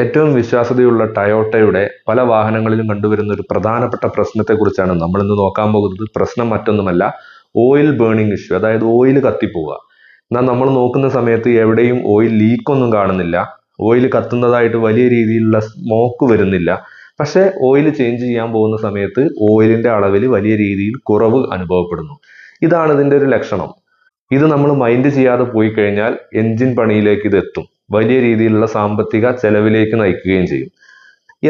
ഏറ്റവും വിശ്വാസ്യതയുള്ള ടയോട്ടയുടെ പല വാഹനങ്ങളിലും കണ്ടുവരുന്ന ഒരു പ്രധാനപ്പെട്ട പ്രശ്നത്തെക്കുറിച്ചാണ് നമ്മൾ ഇന്ന് നോക്കാൻ പോകുന്നത്. പ്രശ്നം മറ്റൊന്നുമല്ല ഓയിൽ ബേണിംഗ് ഇഷ്യൂ അതായത് ഓയിൽ കത്തിപ്പോവുക. എന്നാൽ നമ്മൾ നോക്കുന്ന സമയത്ത് എവിടെയും ഓയിൽ ലീക്കൊന്നും കാണുന്നില്ല. ഓയിൽ കത്തുന്നതായിട്ട് വലിയ രീതിയിലുള്ള സ്മോക്ക് വരുന്നില്ല. പക്ഷേ ഓയിൽ ചേഞ്ച് ചെയ്യാൻ പോകുന്ന സമയത്ത് ഓയിലിന്റെ അളവിൽ വലിയ രീതിയിൽ കുറവ് അനുഭവപ്പെടുന്നു. ഇതാണ് ഇതിന്റെ ഒരു ലക്ഷണം. ഇത് നമ്മൾ മൈൻഡ് ചെയ്യാതെ പോയി കഴിഞ്ഞാൽ എൻജിൻ പണിയിലേക്ക് ഇത് എത്തും. വലിയ രീതിയിലുള്ള സാമ്പത്തിക ചെലവിലേക്ക് നയിക്കുകയും ചെയ്യും.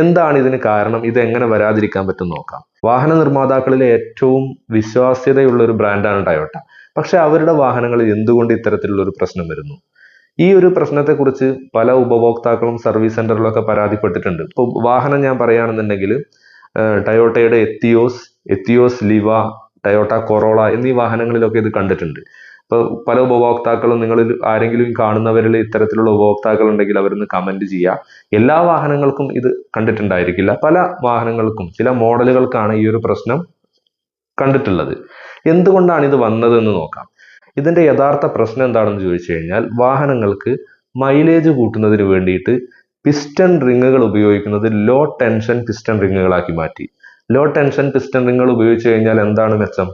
എന്താണ് ഇതിന് കാരണം? ഇത് എങ്ങനെ വരാതിരിക്കാൻ പറ്റും നോക്കാം. വാഹന നിർമ്മാതാക്കളിലെ ഏറ്റവും വിശ്വാസ്യതയുള്ള ഒരു ബ്രാൻഡാണ് ടയോട്ട. പക്ഷെ അവരുടെ വാഹനങ്ങളിൽ എന്തുകൊണ്ട് ഇത്തരത്തിലുള്ള ഒരു പ്രശ്നം വരുന്നു? ഈ ഒരു പ്രശ്നത്തെക്കുറിച്ച് പല ഉപഭോക്താക്കളും സർവീസ് സെന്ററിലൊക്കെ പരാതിപ്പെട്ടിട്ടുണ്ട്. ഇപ്പോൾ വാഹനം ഞാൻ പറയുകയാണെന്നുണ്ടെങ്കിൽ ടയോട്ടയുടെ Etios Etios Liva Toyota Corolla എന്നീ വാഹനങ്ങളിലൊക്കെ ഇത് കണ്ടിട്ടുണ്ട്. ഇപ്പോൾ പല ഉപഭോക്താക്കളും നിങ്ങളിൽ ആരെങ്കിലും കാണുന്നവരിൽ ഇത്തരത്തിലുള്ള ഉപഭോക്താക്കൾ ഉണ്ടെങ്കിൽ അവരൊന്ന് കമന്റ് ചെയ്യുക എല്ലാ വാഹനങ്ങൾക്കും ഇത് കണ്ടിട്ടുണ്ടായിരിക്കില്ല. പല വാഹനങ്ങൾക്കും ചില മോഡലുകൾക്കാണ് ഈ ഒരു പ്രശ്നം കണ്ടിട്ടുള്ളത്. എന്തുകൊണ്ടാണ് ഇത് വന്നതെന്ന് നോക്കാം. ഇതിന്റെ യഥാർത്ഥ പ്രശ്നം എന്താണെന്ന് ചോദിച്ചു കഴിഞ്ഞാൽ വാഹനങ്ങൾക്ക് മൈലേജ് കൂട്ടുന്നതിന് വേണ്ടിയിട്ട് പിസ്റ്റൺ റിങ്ങുകൾ ഉപയോഗിക്കുന്നത് ലോ ടെൻഷൻ പിസ്റ്റൺ റിങ്ങുകളാക്കി മാറ്റി. ലോ ടെൻഷൻ പിസ്റ്റൺ റിങ്ങുകൾ ഉപയോഗിച്ച് കഴിഞ്ഞാൽ എന്താണ് മെച്ചം?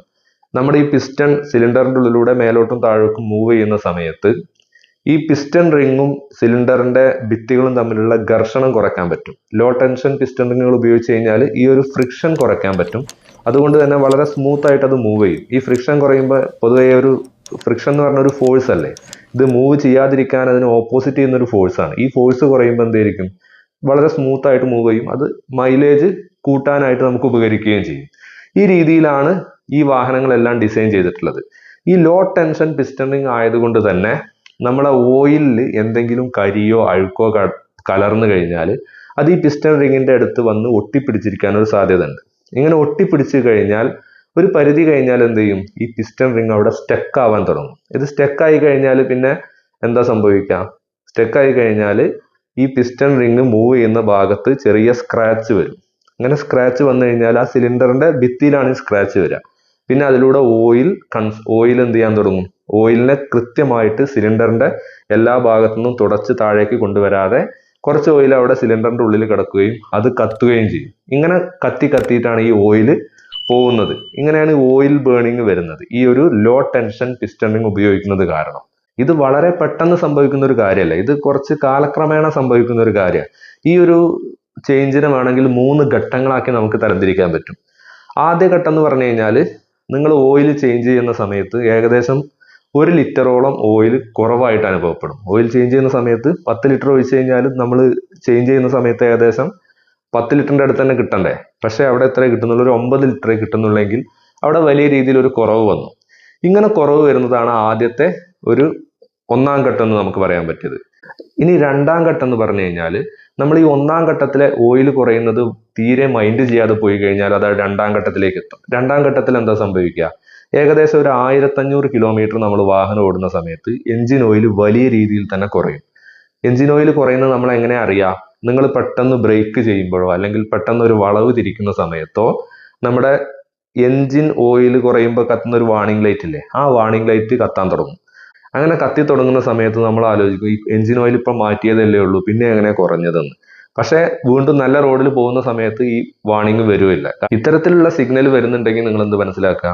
നമ്മുടെ ഈ പിസ്റ്റൺ സിലിണ്ടറിന്റെ ഉള്ളിലൂടെ മേലോട്ടും താഴോട്ടും മൂവ് ചെയ്യുന്ന സമയത്ത് ഈ പിസ്റ്റൺ റിങ്ങും സിലിണ്ടറിന്റെ ഭിത്തികളും തമ്മിലുള്ള ഘർഷണം കുറയ്ക്കാൻ പറ്റും. ലോ ടെൻഷൻ പിസ്റ്റൺ റിങ്ങുകൾ ഉപയോഗിച്ച് കഴിഞ്ഞാൽ ഈ ഒരു ഫ്രിക്ഷൻ കുറയ്ക്കാൻ പറ്റും. അതുകൊണ്ട് തന്നെ വളരെ സ്മൂത്ത് ആയിട്ട് അത് മൂവ് ചെയ്യും. ഈ ഫ്രിക്ഷൻ കുറയുമ്പോൾ പൊതുവേ ഒരു ഫ്രിക്ഷൻ എന്ന് പറഞ്ഞ ഒരു ഫോഴ്സ് അല്ലേ? ഇത് മൂവ് ചെയ്യാതിരിക്കാൻ അതിന് ഓപ്പോസിറ്റ് ചെയ്യുന്ന ഒരു ഫോഴ്സ് ആണ്. ഈ ഫോഴ്സ് കുറയുമ്പോൾ എന്തായിരിക്കും വളരെ സ്മൂത്ത് ആയിട്ട് മൂവ് ചെയ്യും. അത് മൈലേജ് കൂട്ടാനായിട്ട് നമുക്ക് ഉപകരിക്കുകയും ചെയ്യും. ഈ രീതിയിലാണ് ഈ വാഹനങ്ങളെല്ലാം ഡിസൈൻ ചെയ്തിട്ടുള്ളത്. ഈ ലോ ടെൻഷൻ പിസ്റ്റണിങ് ആയതുകൊണ്ട് തന്നെ നമ്മളെ ഓയിലിൽ എന്തെങ്കിലും കരിയോ അഴുക്കോ കലർന്നു കഴിഞ്ഞാൽ അത് ഈ പിസ്റ്റൺ റിങ്ങിന്റെ അടുത്ത് വന്ന് ഒട്ടിപ്പിടിച്ചിരിക്കാൻ ഒരു സാധ്യത ഉണ്ട് ഇങ്ങനെ ഒട്ടിപ്പിടിച്ചു കഴിഞ്ഞാൽ ഒരു പരിധി കഴിഞ്ഞാൽ എന്ത് ചെയ്യും? ഈ പിസ്റ്റൺ റിങ് അവിടെ സ്റ്റക്ക് ആവാൻ തുടങ്ങും. ഇത് സ്റ്റക്ക് ആയി കഴിഞ്ഞാൽ പിന്നെ എന്താ സംഭവിക്കുക? സ്റ്റക്ക് ആയി കഴിഞ്ഞാൽ ഈ പിസ്റ്റൺ റിങ് മൂവ് ചെയ്യുന്ന ഭാഗത്ത് ചെറിയ സ്ക്രാച്ച് വരും. അങ്ങനെ സ്ക്രാച്ച് വന്നു കഴിഞ്ഞാൽ ആ സിലിണ്ടറിന്റെ ഭിത്തിയിലാണ് ഈ സ്ക്രാച്ച് വരിക. പിന്നെ അതിലൂടെ ഓയിൽ കൺസ് ഓയിൽ എന്ത് ചെയ്യാൻ തുടങ്ങും? ഓയിലിനെ കൃത്യമായിട്ട് സിലിണ്ടറിന്റെ എല്ലാ ഭാഗത്തു നിന്നും തുടച്ച് താഴേക്ക് കൊണ്ടുവരാതെ കുറച്ച് ഓയിൽ അവിടെ സിലിണ്ടറിന്റെ ഉള്ളിൽ കിടക്കുകയും അത് കത്തുകയും ചെയ്യും. ഇങ്ങനെ കത്തി കത്തിയിട്ടാണ് ഈ ഓയിൽ പോകുന്നത്. ഇങ്ങനെയാണ് ഓയിൽ ബേണിംഗ് വരുന്നത്. ഈ ഒരു ലോ ടെൻഷൻ പിസ്റ്റണിങ് ഉപയോഗിക്കുന്നത് കാരണം. ഇത് വളരെ പെട്ടെന്ന് സംഭവിക്കുന്ന ഒരു കാര്യമല്ല. ഇത് കുറച്ച് കാലക്രമേണ സംഭവിക്കുന്ന ഒരു കാര്യമാണ്. ഈ ഒരു ചേഞ്ചിനെ വേണമെങ്കിൽ മൂന്ന് ഘട്ടങ്ങളാക്കി നമുക്ക് തരംതിരിക്കാൻ പറ്റും. ആദ്യ ഘട്ടം എന്ന് പറഞ്ഞു കഴിഞ്ഞാൽ നിങ്ങൾ ഓയിൽ ചേഞ്ച് ചെയ്യുന്ന സമയത്ത് ഏകദേശം ഒരു ലിറ്ററോളം ഓയിൽ കുറവായിട്ട് അനുഭവപ്പെടും. ഓയിൽ ചേഞ്ച് ചെയ്യുന്ന സമയത്ത് പത്ത് ലിറ്റർ ഒഴിച്ച് കഴിഞ്ഞാൽ നമ്മൾ ചേഞ്ച് ചെയ്യുന്ന സമയത്ത് ഏകദേശം പത്ത് ലിറ്ററിന്റെ അടുത്ത് തന്നെ കിട്ടണ്ടേ? പക്ഷേ അവിടെ എത്ര കിട്ടുന്നുള്ളൂ? ഒരു ഒമ്പത് ലിറ്ററേ കിട്ടുന്നുള്ളെങ്കിൽ അവിടെ വലിയ രീതിയിൽ ഒരു കുറവ് വന്നു. ഇങ്ങനെ കുറവ് വരുന്നതാണ് ആദ്യത്തെ ഒരു ഒന്നാം ഘട്ടം എന്ന് നമുക്ക് പറയാൻ പറ്റിയത്. ഇനി രണ്ടാം ഘട്ടം എന്ന് പറഞ്ഞു കഴിഞ്ഞാൽ നമ്മൾ ഈ ഒന്നാം ഘട്ടത്തിലെ ഓയിൽ കുറയുന്നത് തീരെ മൈൻഡ് ചെയ്യാതെ പോയി കഴിഞ്ഞാൽ അത് രണ്ടാം ഘട്ടത്തിലേക്ക് എത്തും. രണ്ടാം ഘട്ടത്തിൽ എന്താ സംഭവിക്കുക? ഏകദേശം ഒരു ആയിരത്തഞ്ഞൂറ് കിലോമീറ്റർ നമ്മൾ വാഹനം ഓടുന്ന സമയത്ത് എഞ്ചിൻ ഓയിൽ വലിയ രീതിയിൽ തന്നെ കുറയും. എഞ്ചിൻ ഓയിൽ കുറയുന്നത് നമ്മൾ എങ്ങനെ അറിയാം? നിങ്ങൾ പെട്ടെന്ന് ബ്രേക്ക് ചെയ്യുമ്പോഴോ അല്ലെങ്കിൽ പെട്ടെന്ന് ഒരു വളവ് തിരിക്കുന്ന സമയത്തോ നമ്മുടെ എഞ്ചിൻ ഓയിൽ കുറയുമ്പോൾ കത്തുന്ന ഒരു വാണിംഗ് ലൈറ്റ് ഇല്ലേ? ആ വാണിംഗ് ലൈറ്റ് കത്താൻ തുടങ്ങും. അങ്ങനെ കത്തി തുടങ്ങുന്ന സമയത്ത് നമ്മൾ ആലോചിക്കും ഈ എഞ്ചിൻ ഓയിൽ ഇപ്പം മാറ്റിയതല്ലേ ഉള്ളൂ പിന്നെ എങ്ങനെ കുറഞ്ഞതെന്ന്. പക്ഷേ വീണ്ടും നല്ല റോഡിൽ പോകുന്ന സമയത്ത് ഈ വാണിംഗ് വരുമില്ല ഇത്തരത്തിലുള്ള സിഗ്നൽ വരുന്നുണ്ടെങ്കിൽ നിങ്ങൾ എന്ത് മനസ്സിലാക്കുക?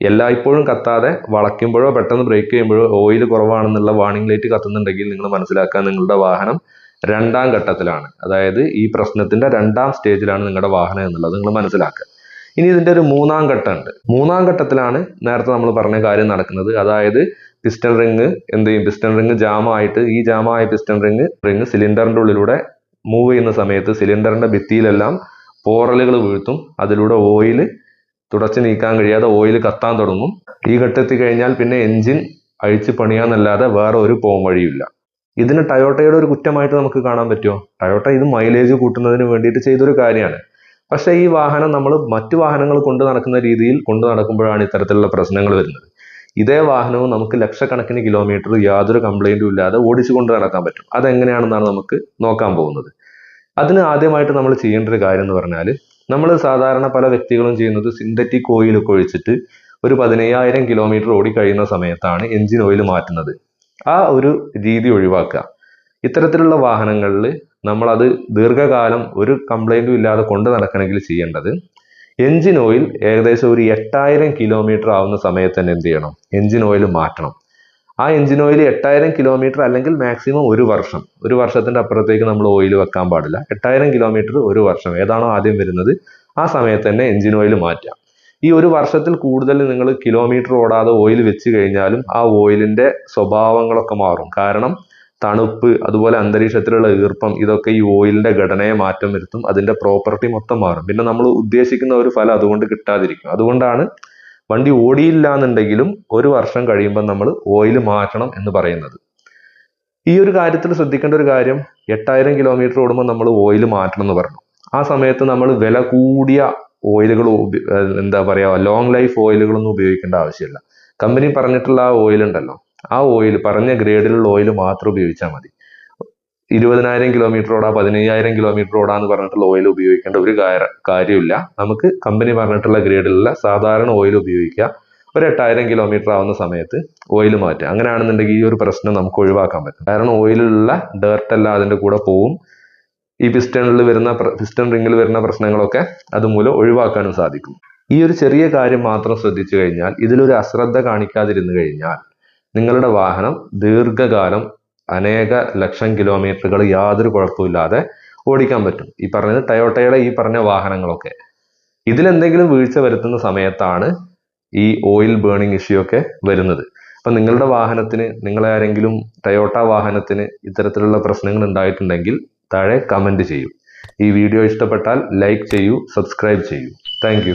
എല്ലായ്പ്പോഴും കത്താതെ വളയ്ക്കുമ്പോഴോ പെട്ടെന്ന് ബ്രേക്ക് ചെയ്യുമ്പോഴോ ഓയിൽ കുറവാണെന്നുള്ള വാണിംഗ് ലൈറ്റ് കത്തുന്നുണ്ടെങ്കിൽ നിങ്ങൾ മനസ്സിലാക്കുക നിങ്ങളുടെ വാഹനം രണ്ടാം ഘട്ടത്തിലാണ്. അതായത് ഈ പ്രശ്നത്തിന്റെ രണ്ടാം സ്റ്റേജിലാണ് നിങ്ങളുടെ വാഹനം എന്നുള്ളത് നിങ്ങൾ മനസ്സിലാക്കുക. ഇനി ഇതിന്റെ ഒരു മൂന്നാം ഘട്ടമുണ്ട്. മൂന്നാം ഘട്ടത്തിലാണ് നേരത്തെ നമ്മൾ പറഞ്ഞ കാര്യം നടക്കുന്നത്. അതായത് പിസ്റ്റൺ റിങ് എന്ത് ചെയ്യും? പിസ്റ്റൺ റിങ് ജാമായിട്ട് ഈ ജാമായ പിസ്റ്റൺ റിങ് റിങ് സിലിണ്ടറിന്റെ ഉള്ളിലൂടെ മൂവ് ചെയ്യുന്ന സമയത്ത് സിലിണ്ടറിന്റെ ഭിത്തിയിലെല്ലാം പോറലുകൾ വീഴ്ത്തും. അതിലൂടെ ഓയിൽ തുടച്ചു നീക്കാൻ കഴിയാതെ ഓയിൽ കത്താൻ തുടങ്ങും. ഈ ഘട്ടത്തിൽ കഴിഞ്ഞാൽ പിന്നെ എഞ്ചിൻ അഴിച്ച് പണിയാന്നല്ലാതെ വേറെ ഒരു പോം വഴിയില്ല ഇതിന് ടയോട്ടയുടെ ഒരു കുറ്റമായിട്ട് നമുക്ക് കാണാൻ പറ്റുമോ? ടയോട്ട ഇത് മൈലേജ് കൂട്ടുന്നതിന് വേണ്ടിയിട്ട് ചെയ്തൊരു കാര്യമാണ്. പക്ഷേ ഈ വാഹനം നമ്മൾ മറ്റു വാഹനങ്ങൾ കൊണ്ട് നടക്കുന്ന രീതിയിൽ കൊണ്ട് നടക്കുമ്പോഴാണ് ഇത്തരത്തിലുള്ള പ്രശ്നങ്ങൾ വരുന്നത്. ഇതേ വാഹനവും നമുക്ക് ലക്ഷക്കണക്കിന് കിലോമീറ്റർ യാതൊരു കംപ്ലൈന്റും ഇല്ലാതെ ഓടിച്ചു കൊണ്ട് നടക്കാൻ പറ്റും. അതെങ്ങനെയാണെന്നാണ് നമുക്ക് നോക്കാൻ പോകുന്നത്. അതിന് ആദ്യമായിട്ട് നമ്മൾ ചെയ്യേണ്ട ഒരു കാര്യം എന്ന് പറഞ്ഞാൽ നമ്മൾ സാധാരണ പല വ്യക്തികളും ചെയ്യുന്നത് സിന്തറ്റിക് ഓയിലൊക്കെ ഒഴിച്ചിട്ട് ഒരു പതിനയ്യായിരം കിലോമീറ്റർ ഓടിക്കഴിയുന്ന സമയത്താണ് എഞ്ചിൻ ഓയിൽ മാറ്റുന്നത്. ആ ഒരു രീതി ഒഴിവാക്കുക. ഇത്തരത്തിലുള്ള വാഹനങ്ങളിൽ നമ്മളത് ദീർഘകാലം ഒരു കംപ്ലൈന്റും ഇല്ലാതെ കൊണ്ട് നടക്കണമെങ്കിൽ ചെയ്യേണ്ടത് എൻജിൻ ഓയിൽ ഏകദേശം ഒരു എട്ടായിരം കിലോമീറ്റർ ആവുന്ന സമയത്ത് തന്നെ എന്ത് ചെയ്യണം? എൻജിൻ ഓയിൽ മാറ്റണം. ആ എൻജിൻ ഓയിൽ എട്ടായിരം കിലോമീറ്റർ അല്ലെങ്കിൽ മാക്സിമം ഒരു വർഷം. ഒരു വർഷത്തിന്റെ അപ്പുറത്തേക്ക് നമ്മൾ ഓയിൽ വെക്കാൻ പാടില്ല. എട്ടായിരം കിലോമീറ്റർ ഒരു വർഷം. ഏതാണോ ആദ്യം വരുന്നത്? ആ സമയത്ത് തന്നെ എൻജിൻ ഓയിൽ മാറ്റാം ഈ ഒരു വർഷത്തിൽ കൂടുതൽ നിങ്ങൾ കിലോമീറ്റർ ഓടാതെ ഓയിൽ വെച്ച് കഴിഞ്ഞാലും ആ ഓയിലിന്റെ സ്വഭാവങ്ങളൊക്കെ മാറും. കാരണം തണുപ്പ് അതുപോലെ അന്തരീക്ഷത്തിലുള്ള ഈർപ്പം ഇതൊക്കെ ഈ ഓയിലിന്റെ ഘടനയെ മാറ്റം വരുത്തും അതിന്റെ പ്രോപ്പർട്ടി മൊത്തം മാറും. പിന്നെ നമ്മൾ ഉദ്ദേശിക്കുന്ന ഒരു ഫലം അതുകൊണ്ട് കിട്ടാതിരിക്കും. അതുകൊണ്ടാണ് വണ്ടി ഓടിയില്ല എന്നുണ്ടെങ്കിലും ഒരു വർഷം കഴിയുമ്പോൾ നമ്മൾ ഓയിൽ മാറ്റണം എന്ന് പറയുന്നത്. ഈ ഒരു കാര്യത്തിൽ ശ്രദ്ധിക്കേണ്ട ഒരു കാര്യം എട്ടായിരം കിലോമീറ്റർ ഓടുമ്പോൾ നമ്മൾ ഓയിൽ മാറ്റണം എന്ന് പറഞ്ഞു. ആ സമയത്ത് നമ്മൾ വില കൂടിയ ഓയിലുകൾ എന്താ പറയുക ലോങ് ലൈഫ് ഓയിലുകളൊന്നും ഉപയോഗിക്കേണ്ട ആവശ്യമില്ല. കമ്പനി പറഞ്ഞിട്ടുള്ള ആ ഓയിൽ ഉണ്ടല്ലോ. ആ ഓയിൽ പറഞ്ഞ ഗ്രേഡിലുള്ള ഓയിൽ മാത്രം ഉപയോഗിച്ചാൽ മതി. ഇരുപതിനായിരം കിലോമീറ്റർ ഓടാ പതിനയ്യായിരം കിലോമീറ്റർ ഓടാ എന്ന് പറഞ്ഞിട്ടുള്ള ഓയിൽ ഉപയോഗിക്കേണ്ട ഒരു കാര- കാര്യമില്ല. നമുക്ക് കമ്പനി പറഞ്ഞിട്ടുള്ള ഗ്രേഡിലുള്ള സാധാരണ ഓയിൽ ഉപയോഗിക്കുക. ഒരു എട്ടായിരം കിലോമീറ്റർ ആവുന്ന സമയത്ത് ഓയിൽ മാറ്റുക. അങ്ങനെയാണെന്നുണ്ടെങ്കിൽ ഈ ഒരു പ്രശ്നം നമുക്ക് ഒഴിവാക്കാൻ പറ്റും. കാരണം ഓയിലുള്ള ഡേർട്ട് എല്ലാം അതിന്റെ കൂടെ പോവും. ഈ പിസ്റ്റണിൽ വരുന്ന പിസ്റ്റൺ റിങ്ങിൽ വരുന്ന പ്രശ്നങ്ങളൊക്കെ അതുമൂലം ഒഴിവാക്കാനും സാധിക്കും. ഈ ഒരു ചെറിയ കാര്യം മാത്രം ശ്രദ്ധിച്ചു കഴിഞ്ഞാൽ ഇതിലൊരു അശ്രദ്ധ കാണിക്കാതിരുന്നു കഴിഞ്ഞാൽ നിങ്ങളുടെ വാഹനം ദീർഘകാലം അനേക ലക്ഷം കിലോമീറ്ററുകൾ യാതൊരു കുഴപ്പമില്ലാതെ ഓടിക്കാൻ പറ്റും. ഈ പറഞ്ഞത് ടയോട്ടയുടെ ഈ പറഞ്ഞ വാഹനങ്ങളൊക്കെ. ഇതിലെന്തെങ്കിലും വീഴ്ച വരുത്തുന്ന സമയത്താണ് ഈ ഓയിൽ ബേണിംഗ് ഇഷ്യൂ ഒക്കെ വരുന്നത്. അപ്പൊ നിങ്ങളുടെ വാഹനത്തിന് നിങ്ങളെ ആരെങ്കിലും ടയോട്ട വാഹനത്തിന് ഇത്തരത്തിലുള്ള പ്രശ്നങ്ങൾ ഉണ്ടായിട്ടുണ്ടെങ്കിൽ താഴെ കമന്റ് ചെയ്യൂ. ഈ വീഡിയോ ഇഷ്ടപ്പെട്ടാൽ ലൈക്ക് ചെയ്യൂ സബ്സ്ക്രൈബ് ചെയ്യൂ. താങ്ക്